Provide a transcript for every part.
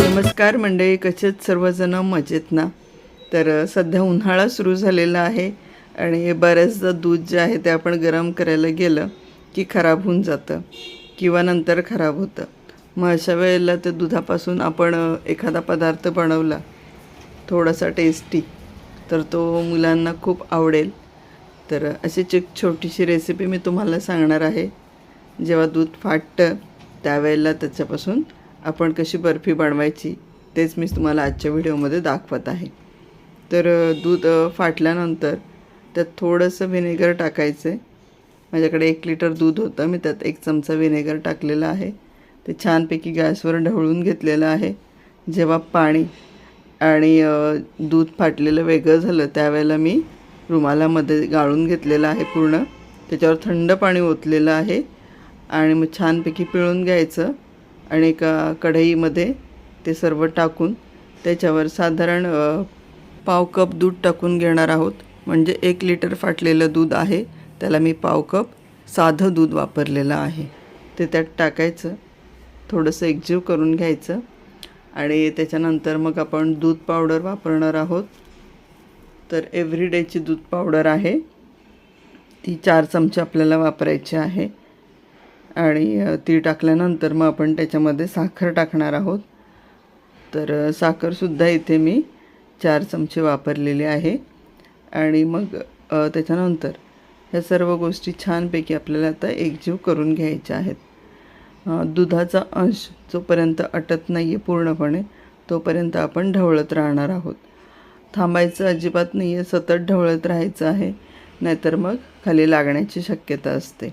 नमस्कार मंडळी कसेच सर्वजण मजेत ना? तर सध्या उन्हाळा सुरू झालेला आहे आणि बऱ्याचदा दूध जे आहे ते आपण गरम करायला गेलं की खराब होऊन जातं किंवा नंतर खराब होतं. मग अशा वेळेला त्या दुधापासून आपण एखादा पदार्थ बनवला थोडासा टेस्टी तर तो मुलांना खूप आवडेल. तर अशीच एक छोटीशी रेसिपी मी तुम्हाला सांगणार आहे. जेव्हा दूध फाटतं त्यावेळेला त्याच्यापासून आपण कशी बर्फी बनवायची तेच मी तुम्हाला आजच्या व्हिडिओमध्ये दाखवत आहे. तर दूध फाटल्यानंतर त्यात थोडंसं व्हिनेगर टाकायचं आहे माझ्याकडे एक लिटर दूध होतं मी त्यात एक चमचा व्हिनेगर टाकलेला आहे. ते छानपैकी गॅसवर ढवळून घेतलेलं आहे. जेव्हा पाणी आणि दूध फाटलेलं वेगळं झालं त्यावेळेला मी रुमालामध्ये गाळून घेतलेलं आहे पूर्ण. त्याच्यावर थंड पाणी ओतलेलं आहे. आणि मग छानपैकी पिळून घ्यायचं आणि एका कढईमध्ये ते सर्व टाकून त्याच्यावर साधारण पाव कप दूध टाकून घेणार आहोत. म्हणजे एक लिटर फाटलेलं दूध आहे त्याला मी पाव कप साधं दूध वापरलेलं आहे. ते त्यात टाकायचं थोडंसं एकजीव करून घ्यायचं आणि त्याच्यानंतर मग आपण दूध पावडर वापरणार आहोत. तर एव्हरीडेची दूध पावडर आहे. ती चार चमचे आपल्याला वापरायची आहे. आणि ती टाकल्यानंतर मग आपण त्याच्यामध्ये साखर टाकणार आहोत. तर साखरसुद्धा इथे मी चार चमचे वापरलेले आहे. आणि मग त्याच्यानंतर ह्या सर्व गोष्टी छानपैकी आपल्याला आता एकजीव करून घ्यायच्या आहेत. दुधाचा अंश जोपर्यंत अटत नाही आहे पूर्णपणे तोपर्यंत आपण ढवळत राहणार आहोत. थांबायचं अजिबात नाही आहे सतत ढवळत राहायचं आहे नाहीतर मग खाली लागण्याची शक्यता असते.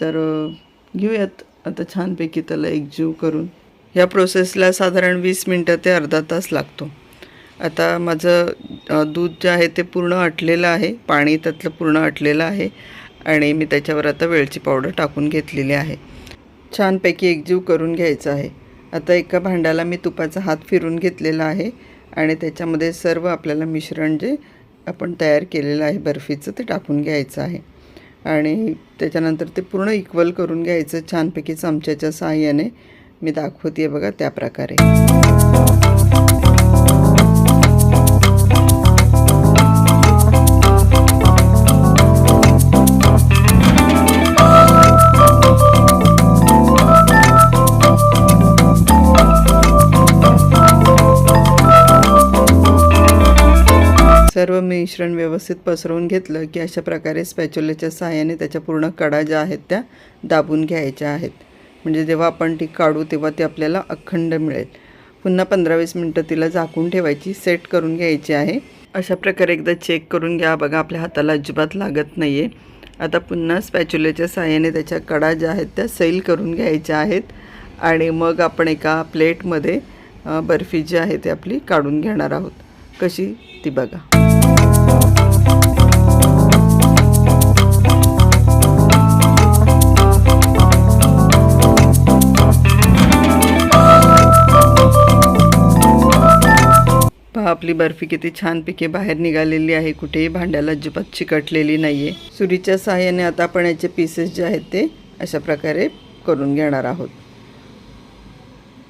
तर घेऊयात. आता छानपैकी त्याला एकजीव करून. ह्या प्रोसेसला साधारण वीस मिनटं ते अर्धा तास लागतो. आता माझं दूध जे आहे ते पूर्ण आटलेलं आहे. पाणी त्यातलं पूर्ण आटलेलं आहे. आणि मी त्याच्यावर आता वेलची पावडर टाकून घेतलेली आहे. छानपैकी एकजीव करून घ्यायचं आहे. आता एका भांड्याला मी तुपाचा हात फिरून घेतलेला आहे. आणि त्याच्यामध्ये सर्व आपल्याला मिश्रण जे आपण तयार केलेलं आहे बर्फीचं ते टाकून घ्यायचं आहे. आणि त्याच्यानंतर ते पूर्ण इक्वल करून घ्यायचं छानपैकी चमच्याच्या सहाय्याने. मी दाखवते बघा त्या प्रकारे. सर्व मिश्रण व्यवस्थित पसरवून घेतलं की अशा प्रकारे स्पॅच्युलेच्या सहाय्याने त्याच्या पूर्ण कडा ज्या आहेत त्या दाबून घ्यायच्या आहेत. म्हणजे जेव्हा आपण ती काढू तेव्हा ती आपल्याला अखंड मिळेल. पुन्हा पंधरा वीस मिनटं तिला झाकून ठेवायची सेट करून घ्यायची आहे. अशा प्रकारे एकदा चेक करून घ्या बघा आपल्या हाताला अजिबात लागत नाही आहे आता पुन्हा स्पॅच्युलेच्या सहाय्याने त्याच्या कडा ज्या आहेत त्या सैल करून घ्यायच्या आहेत आणि मग आपण एका प्लेटमध्ये बर्फी जी आहे ती आपली काढून घेणार आहोत. कशी? ती बघा. पहा आपली बर्फी किती छानपैकी बाहेर निघालेली आहे. कुठेही भांड्याला अजिबात चिकटलेली नाही आहे सुरीच्या सहाय्याने आता आपण याचे पीसेस जे आहेत ते अशा प्रकारे करून घेणार आहोत.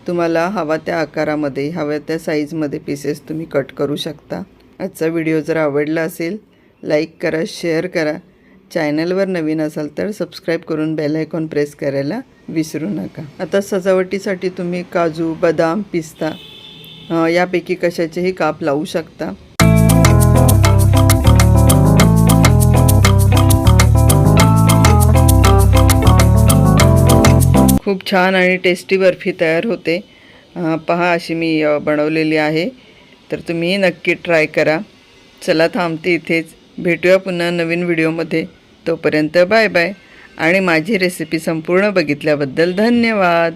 तुम्हाला हवा त्या आकारामध्ये हव्या त्या साईजमध्ये पीसेस तुम्ही कट करू शकता. आजचा व्हिडिओ जर आवडला असेल लाईक करा शेअर करा. चॅनलवर नवीन असाल तर सबस्क्राईब करून बेल आयकॉन प्रेस करायला विसरू नका. आता सजावटीसाठी तुम्ही काजू बदाम पिस्ता यापैकी कशाचेही काप लावू शकता. खूप छान आणि टेस्टी बर्फी तयार होते. पहा अशी मी बनवलेली आहे. तर तुम्ही नक्की ट्राय करा. चला थांबते इथेच. भेटूया पुन्हा नवीन व्हिडिओमध्ये. तोपर्यंत बाय बाय. आणि माझी रेसिपी संपूर्ण बघितल्याबद्दल धन्यवाद.